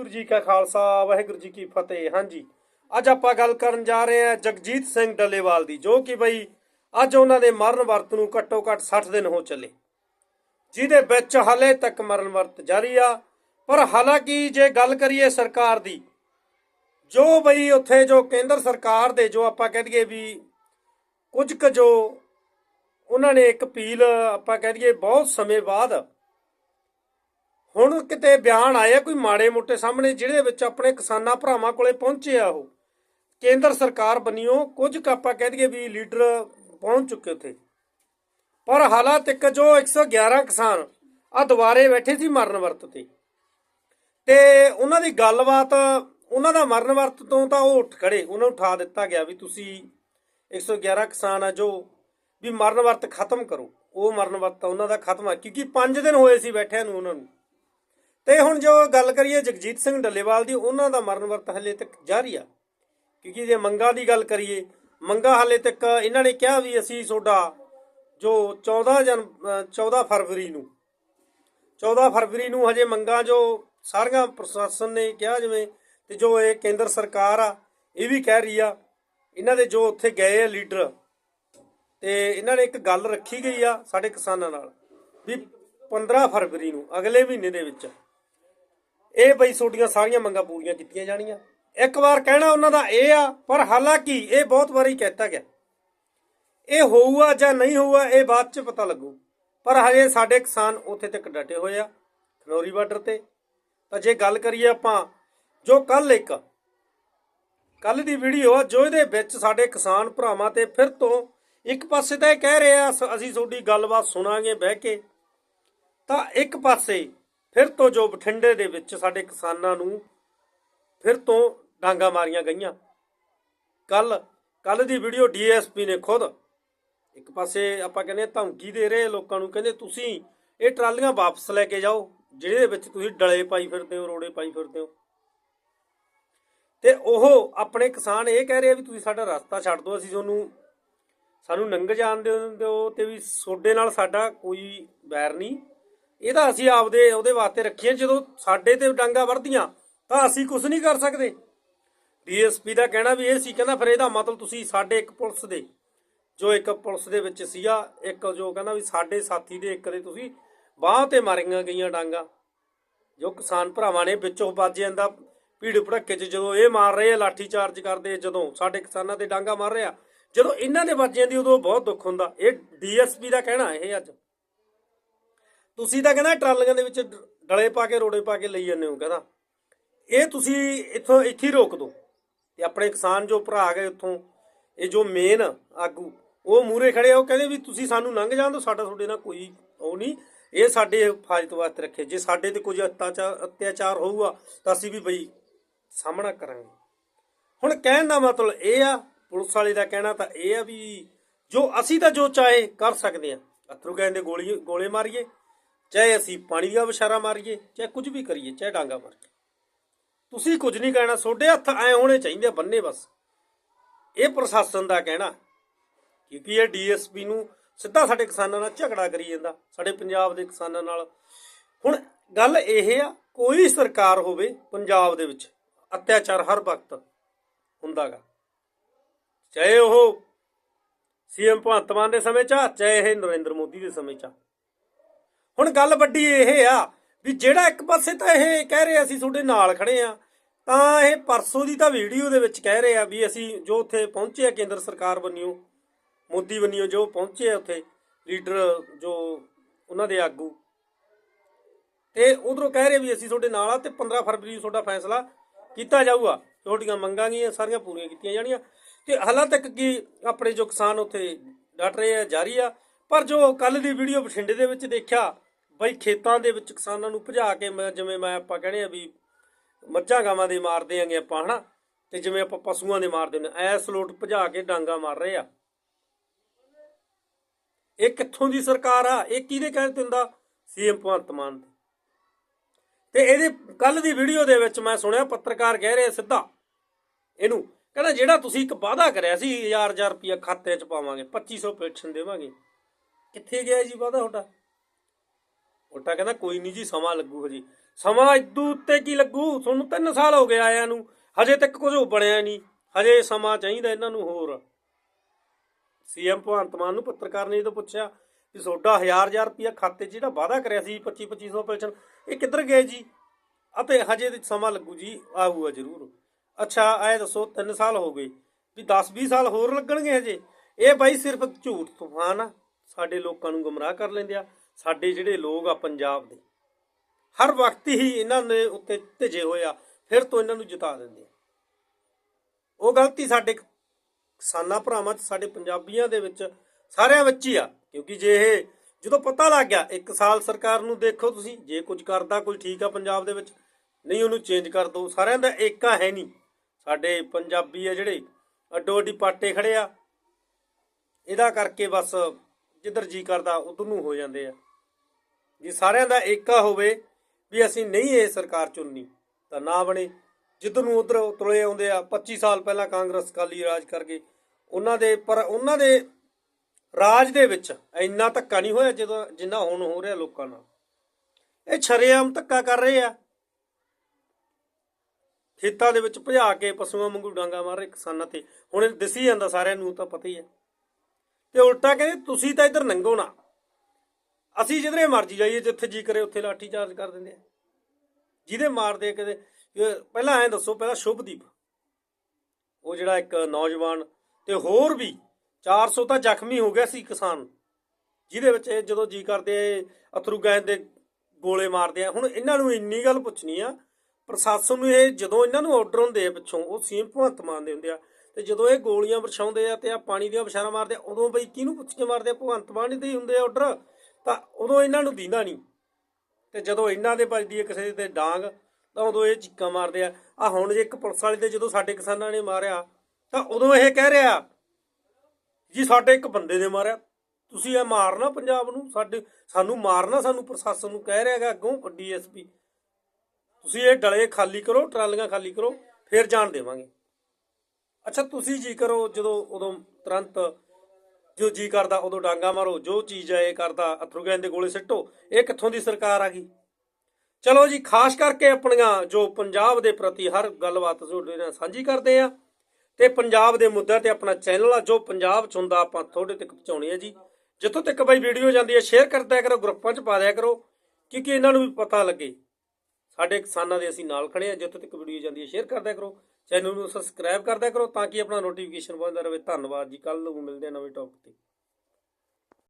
ਵਾਹਿਗੁਰੂ ਜੀ ਕਾ ਖਾਲਸਾ, ਵਾਹਿਗੁਰੂ ਜੀ ਕੀ ਫਤਿਹ। ਹਾਂਜੀ, ਅੱਜ ਆਪਾਂ ਗੱਲ ਕਰਨ ਜਾ ਰਹੇ ਹਾਂ ਜਗਜੀਤ ਸਿੰਘ ਡੱਲੇਵਾਲ ਦੀ, ਜੋ ਕਿ ਬਈ ਅੱਜ ਉਹਨਾਂ ਦੇ ਮਰਨ ਵਰਤ ਨੂੰ ਘੱਟੋ ਘੱਟ 60 ਦਿਨ ਹੋ ਚੱਲੇ। ਜਿਹਦੇ ਵਿੱਚ ਹਲੇ ਤੱਕ ਮਰਨ ਵਰਤ ਜਾਰੀ ਆ, ਪਰ ਹਾਲਾਂਕਿ ਜੇ ਗੱਲ ਕਰੀਏ ਸਰਕਾਰ ਦੀ, ਜੋ ਬਈ ਉੱਥੇ ਜੋ ਕੇਂਦਰ ਸਰਕਾਰ ਦੇ, ਜੋ ਆਪਾਂ ਕਹਿ ਦਈਏ ਵੀ ਕੁਝ ਕੁ ਜੋ ਉਹਨਾਂ ਨੇ ਇੱਕ ਅਪੀਲ ਆਪਾਂ ਕਹਿ ਦਈਏ ਬਹੁਤ ਸਮੇਂ ਬਾਅਦ ਹੁਣ ਕਿਤੇ ਬਿਆਨ ਆਇਆ ਕੋਈ ਮਾੜੇ ਮੋਟੇ ਸਾਹਮਣੇ ਜਿਹੜੇ ਵਿੱਚ ਆਪਣੇ ਕਿਸਾਨਾਂ ਭਰਾਵਾਂ ਕੋਲੇ ਪਹੁੰਚੇ ਆ ਉਹ। ਕੇਂਦਰ ਸਰਕਾਰ ਬਣੀਓ ਕੁਝ ਕੁ ਆਪਾਂ ਕਹਿ ਦਈਏ ਵੀ ਲੀਡਰ ਪਹੁੰਚ ਚੁੱਕੇ ਉੱਥੇ। ਪਰ ਹਾਲਾਤ ਇੱਕ ਜੋ 111 ਕਿਸਾਨ ਆ ਦੁਬਾਰੇ ਬੈਠੇ ਸੀ ਮਰਨ ਵਰਤ ਤੇ। ਤੇ ਉਹਨਾਂ ਦੀ ਗੱਲਬਾਤ, ਉਹਨਾਂ ਦਾ ਮਰਨ ਵਰਤ ਤੋਂ ਤਾਂ ਉਹ ਉੱਠ ਖੜੇ, ਉਹਨਾਂ ਨੂੰ ਉਠਾ ਦਿੱਤਾ ਗਿਆ ਵੀ ਤੁਸੀਂ 111 ਕਿਸਾਨ ਆ ਜੋ ਵੀ ਮਰਨ ਵਰਤ ਖਤਮ ਕਰੋ। ਉਹ ਮਰਨ ਵਰਤ ਉਹਨਾਂ ਦਾ ਖਤਮ ਆ, ਕਿਉਂਕਿ 5 ਦਿਨ ਹੋਏ ਸੀ ਬੈਠਿਆਂ ਨੂੰ ਉਹਨਾਂ ਨੂੰ। ਤੇ ਹੁਣ ਜੋ ਗੱਲ ਕਰੀਏ ਜਗਜੀਤ ਸਿੰਘ ਡੱਲੇਵਾਲ ਦੀ ਉਹਨਾਂ ਦਾ ਮਰਨ ਵਰਤ ਹਲੇ ਤੱਕ ਜਾਰੀ ਆ। ਕਿਉਂਕਿ ਜੇ ਮੰਗਾ ਦੀ ਗੱਲ ਕਰੀਏ ਮੰਗਾ ਹਲੇ ਤੱਕ ਇਹਨਾਂ ਨੇ ਕਿਹਾ ਵੀ ਅਸੀਂ ਤੁਹਾਡਾ ਜੋ 14 ਜਨ ਅ, 14 ਫਰਵਰੀ ਨੂੰ 14 ਫਰਵਰੀ ਨੂੰ ਹਜੇ ਮੰਗਾ ਜੋ ਸਾਰੀਆਂ ਪ੍ਰਸ਼ਾਸਨ ਨੇ ਕਿਹਾ ਜਿਵੇਂ ਤੇ ਜੋ ਇਹ ਕੇਂਦਰ ਸਰਕਾਰ ਆ ਇਹ ਵੀ ਕਹਿ ਰਹੀ ਆ ਇਹਨਾਂ ਦੇ ਜੋ ਉੱਥੇ ਗਏ ਆ ਲੀਡਰ ਤੇ ਇਹਨਾਂ ਨੇ ਇੱਕ ਗੱਲ ਰੱਖੀ ਗਈ ਆ ਸਾਡੇ ਕਿਸਾਨਾਂ ਨਾਲ ਵੀ 15 ਫਰਵਰੀ ਨੂੰ ਅਗਲੇ ਮਹੀਨੇ ਦੇ ਵਿੱਚ। ਇਹ ਬਈ ਤੁਹਾਡੀਆਂ ਸਾਰੀਆਂ ਮੰਗਾਂ ਪੂਰੀਆਂ ਕੀਤੀਆਂ ਜਾਣੀਆਂ। ਇੱਕ ਵਾਰ ਕਹਿਣਾ ਉਹਨਾਂ ਦਾ ਇਹ ਆ, ਪਰ ਹਾਲਾਂਕਿ ਇਹ ਬਹੁਤ ਵਾਰੀ ਕਹਿਤਾ ਗਿਆ। ਇਹ ਹੋਊਗਾ ਜਾਂ ਨਹੀਂ ਹੋਊਗਾ, ਇਹ ਬਾਅਦ ਚ ਪਤਾ ਲੱਗੂ। ਪਰ ਹਜੇ ਸਾਡੇ ਕਿਸਾਨ ਉੱਥੇ ਤੱਕ ਡਟੇ ਹੋਏ ਆ, ਖਨੌਰੀ ਬਾਰਡਰ ਤੇ। ਤਾਂ ਜੇ ਗੱਲ ਕਰੀਏ ਆਪਾਂ, ਜੋ ਕੱਲ ਇੱਕ, ਕੱਲ ਦੀ ਵੀਡੀਓ ਆ, ਜੋ ਇਹਦੇ ਵਿੱਚ ਸਾਡੇ ਕਿਸਾਨ ਭਰਾਵਾਂ ਤੇ ਫਿਰ ਤੋਂ ਇੱਕ ਪਾਸੇ ਤਾਂ ਇਹ ਕਹਿ ਰਹੇ ਆ, ਅਸੀਂ ਤੁਹਾਡੀ ਗੱਲਬਾਤ ਸੁਣਾਂਗੇ ਬਹਿ ਕੇ। ਤਾਂ ਇੱਕ ਪਾਸੇ ਫਿਰ ਤੋਂ ਜੋ ਬਠਿੰਡੇ ਦੇ ਵਿੱਚ ਸਾਡੇ ਕਿਸਾਨਾਂ ਨੂੰ ਫਿਰ ਤੋਂ ਡਾਂਗਾ ਮਾਰੀਆਂ ਗਈਆਂ। ਕੱਲ ਕੱਲ ਦੀ ਵੀਡੀਓ ਡੀਐਸਪੀ ਨੇ ਖੁਦ। ਇੱਕ ਪਾਸੇ ਆਪਾਂ ਕਹਿੰਦੇ ਧਮਕੀ ਦੇ ਰਹੇ ਲੋਕਾਂ ਨੂੰ, ਕਹਿੰਦੇ ਤੁਸੀਂ ਇਹ ਟਰਾਲੀਆਂ ਵਾਪਸ ਲੈ ਕੇ ਜਾਓ, ਜਿਹਦੇ ਵਿੱਚ ਤੁਸੀਂ ਡਲੇ ਪਾਈ ਫਿਰਦੇ ਹੋ, ਰੋੜੇ ਪਾਈ ਫਿਰਦੇ ਹੋ। ਤੇ ਉਹ ਆਪਣੇ ਕਿਸਾਨ ਇਹ ਕਹਿ ਰਹੇ ਆ ਵੀ ਤੁਸੀਂ ਸਾਡਾ ਰਸਤਾ ਛੱਡ ਦਿਓ, ਅਸੀਂ ਤੁਹਾਨੂੰ ਸਾਨੂੰ ਨੰਗ ਜਾਣ ਦਿਓ ਦਿਓ ਤੇ ਵੀ ਸੋਡੇ ਨਾਲ ਸਾਡਾ ਕੋਈ ਵੈਰ ਨਹੀਂ। ਇਹਦਾ ਅਸੀਂ ਆਪਦੇ, ਉਹਦੇ ਵਾਸਤੇ ਰੱਖੀਆਂ, ਜਦੋਂ ਸਾਡੇ ਤੇ ਡਾਂਗਾ ਵਰਦੀਆਂ ਤਾਂ ਅਸੀਂ ਕੁਝ ਨਹੀਂ ਕਰ ਸਕਦੇ। ਡੀਐਸਪੀ ਦਾ ਕਹਿਣਾ ਵੀ ਇਹ ਸੀ, ਕਹਿੰਦਾ ਫਿਰ ਇਹਦਾ ਮਤਲਬ ਤੁਸੀਂ ਸਾਡੇ ਇੱਕ ਪੁਲਿਸ ਦੇ, ਜੋ ਇੱਕ ਪੁਲਿਸ ਦੇ ਵਿੱਚ ਸੀਗਾ, ਇੱਕ ਜੋ ਕਹਿੰਦਾ ਵੀ ਸਾਡੇ ਸਾਥੀ ਦੇ ਇੱਕ ਦੇ ਤੁਸੀਂ ਬਾਹ ਤੇ ਮਾਰੀਆਂ ਗਈਆਂ ਡਾਂਗਾ। ਜੋ ਕਿਸਾਨ ਭਰਾਵਾਂ ਨੇ ਵਿੱਚੋਂ ਵੱਜ ਜਾਂਦਾ, ਭੀੜ ਭੜੱਕੇ 'ਚ ਜਦੋਂ ਇਹ ਮਾਰ ਰਹੇ ਆ, ਲਾਠੀ ਚਾਰਜ ਕਰਦੇ ਜਦੋਂ ਸਾਡੇ ਕਿਸਾਨਾਂ ਤੇ ਡਾਂਗਾ ਮਾਰ ਰਿਹਾ ਜਦੋਂ ਇਹਨਾਂ ਦੇ ਵੱਜ ਜਾਂਦੀ, ਉਦੋਂ ਬਹੁਤ ਦੁੱਖ ਹੁੰਦਾ। ਇਹ ਡੀਐਸਪੀ ਦਾ ਕਹਿਣਾ, ਇਹ ਅੱਜ। ਤੁਸੀਂ ਤਾਂ ਕਹਿੰਦਾ ਟਰਾਲੀਆਂ ਦੇ ਵਿੱਚ ਡਲੇ ਪਾ ਕੇ, ਰੋੜੇ ਪਾ ਕੇ ਲਈ ਜਾਂਦੇ ਹੋ ਕਹਿੰਦਾ। ਇਹ ਤੁਸੀਂ ਇੱਥੋਂ, ਇੱਥੇ ਹੀ ਰੋਕ ਦਿਓ ਤੇ ਆਪਣੇ ਕਿਸਾਨ ਜੋ ਭਰਾ ਗਏ ਉੱਥੋਂ, ਇਹ ਜੋ ਮੇਨ ਆਗੂ, ਉਹ ਮੂਰੇ ਖੜੇ ਉਹ ਕਹਿੰਦੇ ਵੀ ਤੁਸੀਂ ਸਾਨੂੰ ਲੰਘ ਜਾਣ ਦਿਓ, ਸਾਡਾ ਤੁਹਾਡੇ ਨਾਲ ਕੋਈ ਉਹ ਨਹੀਂ। ਇਹ ਸਾਡੇ ਹਿਫਾਜ਼ਤ ਵਾਸਤੇ ਰੱਖੇ। ਜੇ ਸਾਡੇ ਤੇ ਕੁਝ ਅਤਿਆਚਾਰ ਅਤਿਆਚਾਰ ਹੋਊਗਾ, ਤਾਂ ਅਸੀਂ ਵੀ ਬਈ ਸਾਹਮਣਾ ਕਰਾਂਗੇ। ਹੁਣ ਕਹਿਣ ਦਾ ਮਤਲਬ ਇਹ ਆ, ਪੁਲਿਸ ਵਾਲੇ ਦਾ ਕਹਿਣਾ ਤਾਂ ਇਹ ਆ ਵੀ ਜੋ ਅਸੀਂ ਤਾਂ ਜੋ ਚਾਹੇ ਕਰ ਸਕਦੇ ਆ। ਅਥਰੂ ਗੈਸ ਗੋਲੀ, ਗੋਲੇ ਮਾਰੀਏ। ਚਾਹੇ ਅਸੀਂ ਪਾਣੀ ਦਾ ਵਿਸ਼ਾਰਾ ਮਾਰੀਏ ਚਾਹੇ ਕੁਝ ਵੀ ਕਰੀਏ ਚਾਹੇ ਡਾਂਗਾ ਮਾਰੀਏ। ਤੁਸੀਂ ਕੁਝ ਨਹੀਂ ਕਹਿਣਾ ਤੁਹਾਡੇ ਹੱਥ ਐ ਹੋਣੇ ਚਾਹੀਦੇ ਬੰਨੇ ਬਸ। ਇਹ ਪ੍ਰਸ਼ਾਸਨ ਦਾ ਕਹਿਣਾ ਕਿਉਂਕਿ ਇਹ ਡੀਐਸਪੀ ਨੂੰ ਸਿੱਧਾ ਸਾਡੇ ਕਿਸਾਨਾਂ ਨਾਲ ਝਗੜਾ ਕਰੀ ਜਾਂਦਾ ਸਾਡੇ ਪੰਜਾਬ ਦੇ ਕਿਸਾਨਾਂ ਨਾਲ। ਹੁਣ ਗੱਲ ਇਹ ਆ ਕੋਈ ਸਰਕਾਰ ਹੋਵੇ ਪੰਜਾਬ ਦੇ ਵਿੱਚ ਅਤਿਆਚਾਰ ਹਰ ਵਕਤ ਹੁੰਦਾਗਾ। ਚਾਹੇ ਉਹ ਸੀਐਮ ਭਗਵੰਤ ਮਾਨ ਦੇ ਸਮੇਂ 'ਚ ਆ, ਚਾਹੇ ਇਹ ਨਰਿੰਦਰ ਮੋਦੀ ਦੇ ਸਮੇਂ 'ਚ ਆ। ਹੁਣ ਗੱਲ ਵੱਡੀ ਇਹ ਆ ਵੀ ਜਿਹੜਾ ਇੱਕ ਪਾਸੇ ਤਾਂ ਇਹ ਕਹਿ ਰਹੇ ਅਸੀਂ ਤੁਹਾਡੇ ਨਾਲ ਖੜੇ ਆ, ਤਾਂ ਇਹ ਪਰਸੋਂ ਦੀ ਤਾਂ ਵੀਡੀਓ ਦੇ ਵਿੱਚ ਕਹਿ ਰਹੇ ਆ ਵੀ ਅਸੀਂ ਜੋ ਉੱਥੇ ਪਹੁੰਚੇ ਆ, ਕੇਂਦਰ ਸਰਕਾਰ ਬੰਨਿਓ ਮੋਦੀ ਬੰਨਿਓ ਜੋ ਪਹੁੰਚੇ ਆ ਉੱਥੇ, ਲੀਡਰ ਜੋ ਉਹਨਾਂ ਦੇ ਆਗੂ। ਤੇ ਉਧਰੋਂ ਕਹਿ ਰਹੇ ਵੀ ਅਸੀਂ ਤੁਹਾਡੇ ਨਾਲ ਆ ਤੇ 15 ਫਰਵਰੀ ਨੂੰ ਤੁਹਾਡਾ ਫੈਸਲਾ ਕੀਤਾ ਜਾਊਗਾ। ਤੁਹਾਡੀਆਂ ਮੰਗਾਂ ਗਈਆਂ, ਸਾਰੀਆਂ ਪੂਰੀਆਂ ਕੀਤੀਆਂ ਜਾਣੀਆਂ। ਤੇ ਹਾਲਾਂ ਤੱਕ ਕੀ ਆਪਣੇ ਜੋ ਕਿਸਾਨ ਉੱਥੇ ਡਟ ਰਹੇ ਆ, ਜਾਰੀ ਆ, ਪਰ ਜੋ ਕੱਲ ਦੀ ਵੀਡੀਓ ਬਠਿੰਡੇ ਦੇ ਵਿੱਚ ਦੇਖਿਆ ਭਾਈ ਖੇਤਾਂ ਦੇ ਵਿੱਚ ਕਿਸਾਨਾਂ ਨੂੰ ਭਜਾ ਕੇ ਮੈਂ ਜਿਵੇਂ ਮੈਂ ਆਪਾਂ ਕਹਿੰਦੇ ਆ ਵੀ ਮੱਝਾਂ ਗਾਵਾਂ ਦੇ ਮਾਰਦੇ ਆਂਗੇ ਆਪਾਂ, ਹਨਾ? ਤੇ ਜਿਵੇਂ ਆਪਾਂ ਪਸ਼ੂਆਂ ਦੇ ਮਾਰਦੇ ਨੇ ਐਸ ਲੋਟ ਭਜਾ ਕੇ ਡਾਂਗਾ ਮਾਰ ਰਹੇ ਆ। ਇਹ ਕਿੱਥੋਂ ਦੀ ਸਰਕਾਰ ਆ? ਇਹ ਕਿਹਦੇ ਕਹਿ ਦਿੰਦਾ ਸੀਐਮ ਭਗਵੰਤ ਮਾਨ ਤੇ ਇਹਦੇ ਕੱਲ ਦੀ ਵੀਡੀਓ ਦੇ ਵਿੱਚ ਮੈਂ ਸੁਣਿਆ, ਪੱਤਰਕਾਰ ਕਹਿ ਰਿਹਾ ਸਿੱਧਾ ਇਹਨੂੰ, ਕਹਿੰਦਾ ਜਿਹੜਾ ਤੁਸੀਂ ਇੱਕ ਵਾਅਦਾ ਕਰਿਆ ਸੀ 1000 1000 ਰੁਪਇਆ ਖਾਤੇ 'ਚ ਪਾਵਾਂਗੇ 2500 ਪੈਨਸ਼ਨ ਦੇਵਾਂਗੇ। ਕਿੱਥੇ ਗਿਆ ਜੀ ਵਾਅਦਾ ਤੁਹਾਡਾ? ਉਲਟਾ ਕਹਿੰਦਾ, ਕੋਈ ਨਹੀਂ ਜੀ, ਸਮਾਂ ਲੱਗੂ ਹਜੇ ਸਮਾਂ ਇਦੂ ਉੱਤੇ ਕੀ ਲੱਗੂ? ਤੁਹਾਨੂੰ 3 ਸਾਲ ਹੋ ਗਏ ਆਇਆਂ ਨੂੰ। ਹਜੇ ਤੱਕ ਕੁਝ ਬਣਿਆ ਨਹੀਂ ਹਜੇ ਸਮਾਂ ਚਾਹੀਦਾ ਇਹਨਾਂ ਨੂੰ ਹੋਰ। ਸੀਐਮ ਭਗਵੰਤ ਮਾਨ ਨੂੰ ਪੱਤਰਕਾਰ ਨੇ ਜਦੋਂ ਪੁੱਛਿਆ ਵੀ ਤੁਹਾਡਾ ਹਜ਼ਾਰ ਹਜ਼ਾਰ ਰੁਪਇਆ ਖਾਤੇ 'ਚ ਜਿਹੜਾ ਵਾਅਦਾ ਕਰਿਆ ਸੀ 25 2500 ਪੈਨਸ਼ਨ ਇਹ ਕਿੱਧਰ ਗਏ ਜੀ? ਅਤੇ ਹਜੇ ਤੇ ਸਮਾਂ ਲੱਗੂ ਜੀ, ਆਊਗਾ ਜ਼ਰੂਰ। ਅੱਛਾ ਐ ਦੱਸੋ 3 ਸਾਲ ਹੋ ਗਏ। ਵੀ 10 20 ਸਾਲ ਹੋਰ ਲੱਗਣਗੇ ਹਜੇ? ਇਹ ਬਾਈ ਸਿਰਫ ਝੂਠ ਤੂਫਾਨ ਆ। ਸਾਡੇ ਲੋਕਾਂ ਨੂੰ ਗੁੰਮਰਾਹ ਕਰ ਲੈਂਦੇ ਆ। ਸਾਡੇ ਜਿਹੜੇ ਲੋਕ ਆ ਪੰਜਾਬ ਦੇ, ਹਰ ਵਕਤ ਹੀ ਇਹਨਾਂ ਨੇ ਉੱਤੇ ਭਿਜੇ ਹੋਏ ਆ, ਫਿਰ ਤੋਂ ਇਹਨਾਂ ਨੂੰ ਜਿਤਾ ਦਿੰਦੇ ਆ। ਉਹ ਗਲਤੀ ਸਾਡੇ ਕਿਸਾਨਾਂ ਭਰਾਵਾਂ ਚ, ਸਾਡੇ ਪੰਜਾਬੀਆਂ ਦੇ ਵਿੱਚ ਸਾਰਿਆਂ ਵਿੱਚ ਹੀ ਆ, ਕਿਉਂਕਿ ਜੇ ਇਹ ਜਦੋਂ ਪਤਾ ਲੱਗ ਗਿਆ, ਇੱਕ ਸਾਲ ਸਰਕਾਰ ਨੂੰ ਦੇਖੋ ਤੁਸੀਂ, ਜੇ ਕੁਝ ਕਰਦਾ ਕੋਈ ਠੀਕ ਆ ਪੰਜਾਬ ਦੇ ਵਿੱਚ, ਨਹੀਂ ਉਹਨੂੰ ਚੇਂਜ ਕਰ ਦਿਓ ਸਾਰਿਆਂ ਦਾ ਏਕਾ ਹੈ ਨਹੀਂ। ਸਾਡੇ ਪੰਜਾਬੀ ਆ ਜਿਹੜੇ ਅੱਡੋ ਅੱਡੀ ਪਾਟੇ ਖੜੇ ਆ, ਇਹਦਾ ਕਰਕੇ ਬਸ ਜਿੱਧਰ ਜੀ ਕਰਦਾ, ਉਧਰ ਨੂੰ ਹੋ ਜਾਂਦੇ ਆ। ਜੇ ਸਾਰਿਆਂ ਦਾ ਏਕਾ ਹੋਵੇ ਵੀ ਅਸੀਂ ਨਹੀਂ ਇਹ ਸਰਕਾਰ ਚੁਣਨੀ, ਤਾਂ ਨਾ ਬਣੇ। ਜਿੱਧਰ ਨੂੰ ਉਧਰ ਤੁਲੇ ਆਉਂਦੇ ਆ 25 ਸਾਲ ਪਹਿਲਾਂ ਕਾਂਗਰਸ ਕਾਲੀ ਰਾਜ ਕਰ ਗਏ। ਉਹਨਾਂ ਦੇ, ਪਰ ਉਹਨਾਂ ਦੇ ਰਾਜ ਦੇ ਵਿੱਚ ਇੰਨਾ ਧੱਕਾ ਨਹੀਂ ਹੋਇਆ ਜਦੋਂ, ਜਿੰਨਾ ਹੁਣ ਹੋ ਰਿਹਾ ਲੋਕਾਂ ਨਾਲ। ਇਹ ਛਰੇਆਮ ਧੱਕਾ ਕਰ ਰਹੇ ਆ। ਖੇਤਾਂ ਦੇ ਵਿੱਚ ਭਜਾ ਕੇ ਪਸ਼ੂਆਂ ਵਾਂਗੂ ਡਾਂਗਾ ਮਾਰ ਰਹੇ ਕਿਸਾਨਾਂ ਤੇ। ਹੁਣ ਇਹ ਦਿਸੀ ਜਾਂਦਾ ਸਾਰਿਆਂ ਨੂੰ ਤਾਂ ਪਤਾ ਹੀ ਹੈ। ਤੇ ਉਲਟਾ ਕਹਿੰਦੇ ਤੁਸੀਂ ਤਾਂ ਇੱਧਰ ਨੰਗੋ ਨਾ। ਅਸੀਂ ਜਿੱਧਰੇ ਮਰਜ਼ੀ ਜਾਈਏ ਜਿੱਥੇ ਜੀ ਕਰੇ ਉੱਥੇ ਲਾਠੀ ਚਾਰਜ ਕਰ ਦਿੰਦੇ ਆ। ਜਿਹਦੇ ਮਾਰਦੇ ਕਿਤੇ ਪਹਿਲਾਂ ਐਂ ਦੱਸੋ ਪਹਿਲਾਂ ਸ਼ੁਭਦੀਪ ਉਹ ਜਿਹੜਾ ਇੱਕ ਨੌਜਵਾਨ ਤੇ ਹੋਰ ਵੀ 400 ਤਾਂ ਜ਼ਖਮੀ ਹੋ ਗਿਆ ਸੀ ਕਿਸਾਨ ਜਿਹਦੇ ਵਿੱਚ ਇਹ ਜਦੋਂ ਜੀ ਕਰਦੇ ਆ, ਅਥਰੂ ਗੈਸ ਦੇ ਗੋਲੇ ਮਾਰਦੇ ਆ। ਹੁਣ ਇਹਨਾਂ ਨੂੰ ਇੰਨੀ ਗੱਲ ਪੁੱਛਣੀ ਆ ਪ੍ਰਸ਼ਾਸਨ ਨੂੰ ਇਹ ਜਦੋਂ ਇਹਨਾਂ ਨੂੰ ਆਰਡਰ ਹੁੰਦੇ ਆ ਪਿੱਛੋਂ ਉਹ ਸੀਐਮ ਭਗਵੰਤ ਮਾਨ ਦੇ ਹੁੰਦੇ ਆ ਤੇ ਜਦੋਂ ਇਹ ਗੋਲੀਆਂ ਵਰਛਾਉਂਦੇ ਆ ਤੇ ਆ ਪਾਣੀ ਦੀਆਂ ਬਸ਼ਾਰਾਂ ਮਾਰਦੇ ਆ, ਉਦੋਂ ਬਈ ਕਿਹਨੂੰ ਪੁੱਛ ਕੇ ਮਾਰਦੇ ਆ? ਭਗਵੰਤ ਮਾਨ ਦੇ ਹੀ ਹੁੰਦੇ ਆ ਆਰਡਰ ਤਾਂ ਉਦੋਂ ਇਹਨਾਂ ਨੂੰ ਦੀਂਦਾ ਨਹੀਂ ਤੇ ਜਦੋਂ ਇਹਨਾਂ ਦੇ ਵੱਜਦੀ ਹੈ ਕਿਸੇ ਦੇ ਡਾਂਗ, ਤਾਂ ਉਦੋਂ ਇਹ ਚੀਕਾਂ ਮਾਰਦੇ ਆ। ਆ ਹੁਣ ਜੇ ਇੱਕ ਪੁਲਿਸ ਵਾਲੇ ਤੇ ਜਦੋਂ ਸਾਡੇ ਕਿਸਾਨਾਂ ਨੇ ਮਾਰਿਆ, ਤਾਂ ਉਦੋਂ ਇਹ ਕਹਿ ਰਿਹਾ, ਜੀ ਸਾਡੇ ਇੱਕ ਬੰਦੇ ਨੇ ਮਾਰਿਆ। ਤੁਸੀਂ ਇਹ ਮਾਰਨਾ ਪੰਜਾਬ ਨੂੰ? ਸਾਡੇ, ਸਾਨੂੰ ਮਾਰਨਾ, ਸਾਨੂੰ ਪ੍ਰਸ਼ਾਸਨ ਨੂੰ ਕਹਿ ਰਿਹਾ ਹੈਗਾ ਅੱਗੋਂ ਡੀਐਸਪੀ ਤੁਸੀਂ ਇਹ ਡਲੇ ਖਾਲੀ ਕਰੋ, ਟਰਾਲੀਆਂ ਖਾਲੀ ਕਰੋ, ਫਿਰ ਜਾਣ ਦੇਵਾਂਗੇ। ਅੱਛਾ, ਤੁਸੀਂ ਜੀ ਕਰੋ ਜਦੋਂ ਉਦੋਂ ਤੁਰੰਤ ਜੋ ਜੀ ਕਰਦਾ, ਉਦੋਂ ਡਾਂਗਾ ਮਾਰੋ, ਜੋ ਚੀਜ਼ ਹੈ ਇਹ ਕਰਦਾ, ਅਥਰੂ ਗੈਸ ਦੇ ਗੋਲੇ ਸਿੱਟੋ, ਇਹ ਕਿੱਥੋਂ ਦੀ ਸਰਕਾਰ ਆ ਗਈ? ਚਲੋ ਜੀ, ਖਾਸ ਕਰਕੇ ਆਪਣੀਆਂ ਜੋ ਪੰਜਾਬ ਦੇ ਪ੍ਰਤੀ ਹਰ ਗੱਲਬਾਤ ਤੁਹਾਡੇ ਨਾਲ ਸਾਂਝੀ ਕਰਦੇ ਆ ਤੇ ਪੰਜਾਬ ਦੇ ਮੁੱਦਿਆਂ ਤੇ ਆਪਣਾ ਚੈਨਲ ਆ, ਜੋ ਪੰਜਾਬ ਚ ਹੁੰਦਾ, ਆਪਾਂ ਤੁਹਾਡੇ ਤੱਕ ਪਹੁੰਚਾਉਣੀ ਹੈ ਜੀ। ਜਿੱਥੋਂ ਤੱਕ ਬਈ ਵੀਡੀਓ ਜਾਂਦੀ ਹੈ ਸ਼ੇਅਰ ਕਰਦਿਆ ਕਰੋ, ਗਰੁੱਪਾਂ ਚ ਪਾ ਦਿਆ ਕਰੋ, ਕਿਉਂਕਿ ਇਹਨਾਂ ਨੂੰ ਵੀ ਪਤਾ ਲੱਗੇ। ਸਾਡੇ ਕਿਸਾਨਾਂ ਦੇ ਅਸੀਂ ਨਾਲ ਖੜੇ ਆ ਜਿੱਥੋਂ ਤੱਕ ਵੀਡੀਓ ਜਾਂਦੀ ਹੈ ਸ਼ੇਅਰ ਕਰਦਿਆ ਕਰੋ। ਚੈਨਲ ਨੂੰ ਸਬਸਕ੍ਰਾਈਬ ਕਰਦਿਆ ਕਰੋ ਤਾਂ ਕਿ ਆਪਣਾ ਨੋਟੀਫਿਕੇਸ਼ਨ ਪਹੁੰਚਦਾ ਰਹੇ। ਧੰਨਵਾਦ ਜੀ। ਕੱਲ ਨੂੰ ਮਿਲਦੇ ਹਾਂ ਨਵੇਂ ਟੌਪਿਕ ਤੇ।